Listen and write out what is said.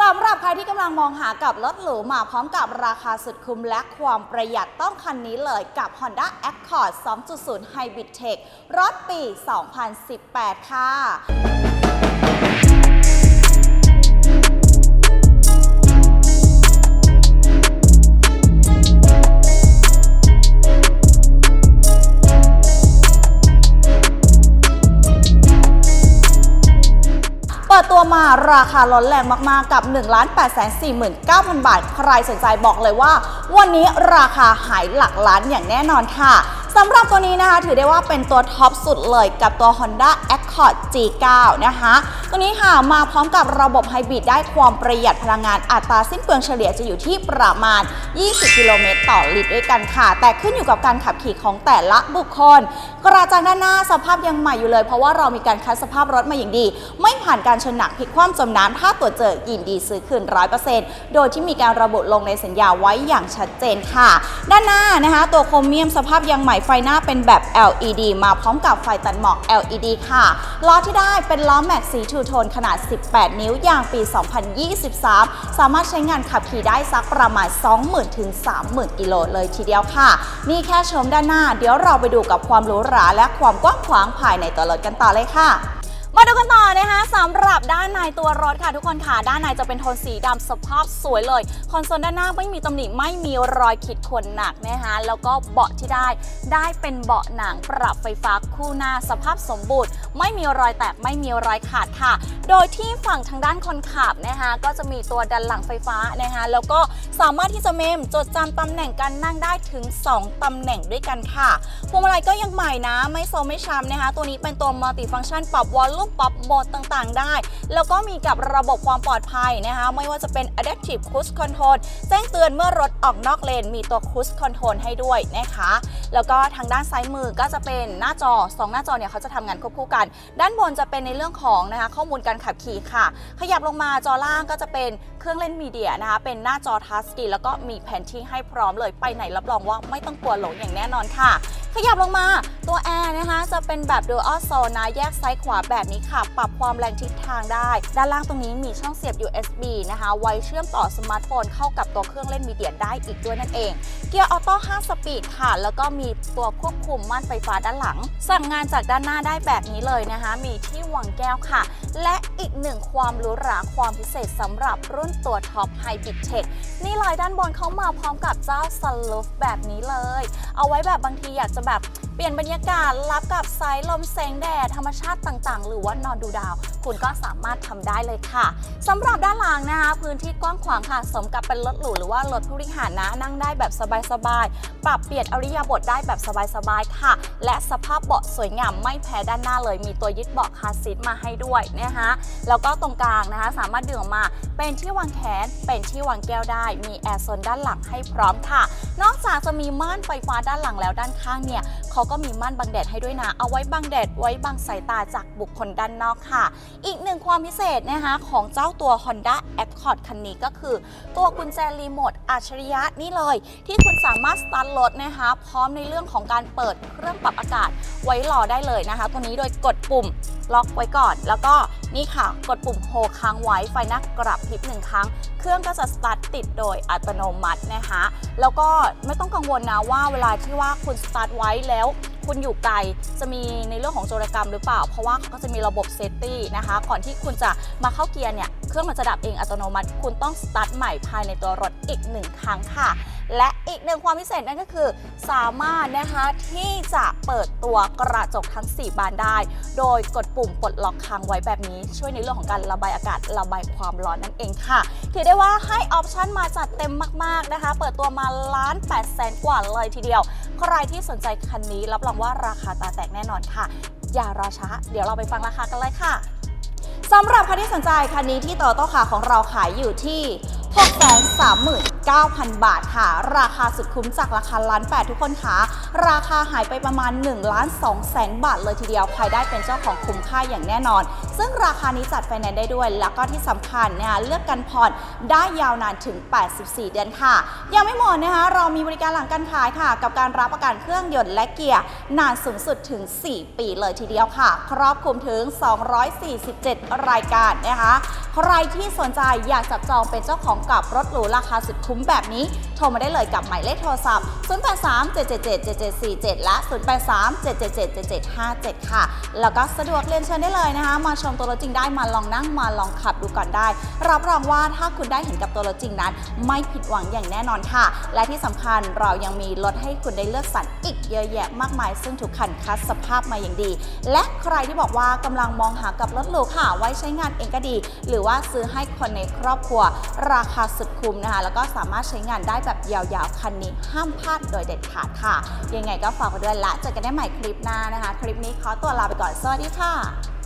สำหรับใครที่กำลังมองหากับรถหรูมาพร้อมกับราคาสุดคุ้มและความประหยัดต้องคันนี้เลยกับ Honda Accord 2.0 Hybrid Tech รถปี 2018 ค่ะ ตัวมาราคาล้นแรงมากๆกับ 1 8 4 9 0 0 0 บาท ใครสนใจบอกเลยว่า วันนี้ราคาหายหลักล้านอย่างแน่นอนค่ะสำหรับตัวนี้นะคะ ถือได้ว่าเป็นตัวท็อปสุดเลยกับตัว Honda Accord G9 นะคะ ตัวนี้ค่ะมาพร้อมกับระบบไฮบริดได้ความประหยัดพลังงานอัตราสิ้นเปลืองเฉลี่ยจะอยู่ที่ประมาณ 20 กิโลเมตรต่อลิตรด้วยกันค่ะ แต่ขึ้นอยู่กับการขับขี่ของแต่ละบุคคล กระจังด้านหน้าสภาพยังใหม่อยู่เลย เพราะว่าเรามีการคัดสภาพรถมาอย่างดี ไม่ผ่านการชนหนักพลิกคว่ำจมน้ำถ้าตรวจเจอยินดีซื้อคืน100%โดยที่มีการระบุลงในสัญญาไว้อย่างชัดเจนค่ะ ด้านหน้านะคะ ตัวโครเมียมสภาพยังใหม่ไฟหน้าเป็นแบบ LED มาพร้อมกับไฟตัดหมอก LED ค่ะ ล้อที่ได้เป็นล้อแม็กสีทูโทนขนาด 18 นิ้วอย่างปี 2023 สามารถใช้งานขับขี่ได้สักประมาณ 20,000 ถึง 30,000 กิโลเลยทีเดียวค่ะ นี่แค่ชมด้านหน้า เดี๋ยวเราไปดูกับความหรูหราและความกว้างขวางภายในตัวรถกันต่อเลยค่ะ มาดูกันต่อนะคะสำหรับด้านในตัวรถค่ะทุกคนค่ะ ด้านในจะเป็นโทนสีดำสภาพสวยเลย คอนโซลด้านหน้าไม่มีตำหนิไม่มีรอยขีดข่วนหนักนะคะแล้วก็เบาะที่ได้ได้เป็นเบาะหนังปรับไฟฟ้าคู่หน้าสภาพสมบูรณ์ ไม่มีรอยแตกไม่มีรอยขาดค่ะ โดยที่ฝั่งทางด้านคนขับนะคะก็จะมีตัวดันหลังไฟฟ้านะคะแล้วก็ สามารถที่จะเมมจดจำตำแหน่งการนั่งได้ถึง 2 ตำแหน่งด้วยกันค่ะพวงมาลัยก็ยังใหม่นะ ไม่โซไม่ช้ำนะคะ ตัวนี้เป็นตัวมัลติฟัง c t ชันปรับวอลลุ่มปรับโหมดต่างๆ ได้ แล้วก็มีกับระบบความปลอดภัยนะคะ ไม่ว่าจะเป็น Adaptive Cruise Control แจ้งเตือนเมื่อรถออกนอกเลน มีตัว Cruise Control ให้ด้วยนะคะ แล้วก็ทางด้านซ้ายมือก็จะเป็นหน้าจอ 2 หน้าจอเนี่ยเขาจะทำงานควบคู่กัน ด้านบนจะเป็นในเรื่องของนะคะข้อมูลการขับขี่ค่ะ ขยับลงมาจอล่างก็จะเป็นเครื่องเล่นมีเดียนะคะเป็นหน้าจอทัชสกีแล้วก็มีแผนที่ให้พร้อมเลยไปไหนรับรองว่าไม่ต้องกลัวหลงอย่างแน่นอนค่ะ ขยับลงมาตัวแอ นะคะจะเป็นแบบ Dual Zone นะแยกซ้ายขวาแบบนี้ค่ะ ปรับความแรงทิศทางได้ ด้านล่างตรงนี้มีช่องเสียบ USB นะคะ ไว้เชื่อมต่อสมาร์ทโฟนเข้ากับตัวเครื่องเล่นมีเดียได้อีกด้วยนั่นเอง เกียร์ออโต้5สปีดค่ะ แล้วก็มีตัวควบคุมม่านไฟฟ้าด้านหลัง สั่งงานจากด้านหน้าได้แบบนี้เลยนะคะ มีที่วางแก้วค่ะ และอีกหนึ่งความหรูหราความพิเศษสำหรับรุ่นตัวท็อปไฮบริดเทคนี่เลยด้านบนเขามาพร้อมกับเจ้าซันลูฟแบบนี้เลย เอาไว้แบบบางทีอยากจะแบบ เปลี่ยนบรรยากาศรับกับสายลมแสงแดดธรรมชาติต่างๆ หรือว่านอนดูดาว คุณก็สามารถทำได้เลยค่ะสำหรับด้านหลังนะคะ พื้นที่กว้างขวางค่ะสมกับเป็นรถหรูหรือว่ารถผู้บริหารนะนั่งได้แบบสบายๆปรับเปลี่ยนอริยาบทได้แบบสบายๆค่ะ และสภาพเบาะสวยงามไม่แพ้ด้านหน้าเลย มีตัวยึดเบาะคาร์ซีทมาให้ด้วยนะคะแล้วก็ตรงกลางนะคะสามารถดึงออกมาเป็นที่วางแขนเป็นที่วางแก้วได้ มีแอร์โซนด้านหลังให้พร้อมค่ะ นอกจากจะมีม่านไฟฟ้าด้านหลังแล้วด้านข้างเนี่ยเขาก็มีม่านบังแดดให้ด้วยนะ เอาไว้บังแดดไว้บังสายตาจากบุคคลด้านนอกค่ะ อีกหนึ่งความพิเศษนะคะของเจ้าตัว Honda Accord คันนี้ก็คือ ตัวกุญแจรีโมทอัจฉริยะนี่เลย ที่คุณสามารถสตาร์ทรถนะคะ พร้อมในเรื่องของการเปิดเครื่องปรับอากาศไว้รอได้เลยนะคะ ตัวนี้โดยกดปุ่มล็อกไว้ก่อน แล้วก็นี่ค่ะ กดปุ่มโฮค้างไว้ไฟหน้ากระพริบหนึ่งครั้ง เครื่องก็จะสตาร์ทติดโดยอัตโนมัตินะคะ แล้วก็ไม่ต้องกังวลนะว่าเวลาที่ว่าคุณสตาร์ทไว้แล้ว คุณอยู่ไกลจะมีในเรื่องของโจรกรรมหรือเปล่า เพราะว่าเขาก็จะมีระบบเซฟตี้นะคะ ก่อนที่คุณจะมาเข้าเกียร์เนี่ย เครื่องมันจะดับเองอัตโนมัติ คุณต้องสตาร์ทใหม่ภายในตัวรถอีกหนึ่งครั้งค่ะ และอีกหนึ่งความพิเศษนั่นก็คือ สามารถนะคะที่จะเปิดตัวกระจกทั้ง 4 บานได้ โดยกดปุ่มปลดล็อกค้างไว้แบบนี้ช่วยในเรื่องของการระบายอากาศระบายความร้อนนั่นเองค่ะถือได้ว่าให้ออปชันมาจัดเต็มมาก ๆนะคะ เปิดตัวมาล้าน8แสนกว่าเลยทีเดียว ใครที่สนใจคันนี้รับรองว่าราคาตาแตกแน่นอนค่ะ อย่ารอช้า เดี๋ยวเราไปฟังราคากันเลยค่ะสำหรับใครที่สนใจคันนี้ที่โตโต้คาของเราขายอยู่ที่ 639,000 บาทค่ะ ราคาสุดคุ้มจากราคาล้านแปดทุกคนคะราคาหายไปประมาณ1ล้าน2แสนบาทเลยทีเดียว ใครได้เป็นเจ้าของคุ้มค่าอย่างแน่นอน ซึ่งราคานี้จัดไฟแนนซ์ได้ด้วย แล้วก็ที่สำคัญนะคะเลือกกันผ่อนได้ยาวนานถึง 84 เดือนค่ะ ยังไม่หมดนะคะ เรามีบริการหลังการขายค่ะ กับการรับประกันเครื่องยนต์และเกียร์นานสูงสุดถึง 4 ปีเลยทีเดียวค่ะ ครอบคลุมถึง 247 รายการนะคะ ใครที่สนใจอยากจับจองเป็นเจ้าของกับรถหรูราคาสุดคุ้มแบบนี้ โทรมาได้เลยกับหมายเลขโทรศัพท์ 0837777747 และ 0837777757 ค่ะ แล้วก็สะดวกเรียนเชิญได้เลยนะคะ มาชมตัวรถจริงได้มาลองนั่งมาลองขับดูก่อนได้ รับรองว่าถ้าคุณได้เห็นกับตัวรถจริงนั้น ไม่ผิดหวังอย่างแน่นอนค่ะ และที่สำคัญเรายังมีรถให้คุณได้เลือกสรรอีกเยอะแยะมากมาย ซึ่งทุกคันคัดสภาพมาอย่างดี และใครที่บอกว่ากำลังมองหากับรถหรูค่ะ ไว้ใช้งานเองก็ดี หรือว่าซื้อให้คนในครอบครัวราคาสุดคุ้มนะคะ แล้วก็สามารถใช้งานได้แบบยาวๆ คันนี้ห้ามพลาดโดยเด็ดขาดค่ะ ยังไงก็ฝากไว้ด้วยละเจอกันได้ใหม่คลิปหน้านะคะ คลิปนี้ขอตัวลาไปก่อน สวัสดีค่ะ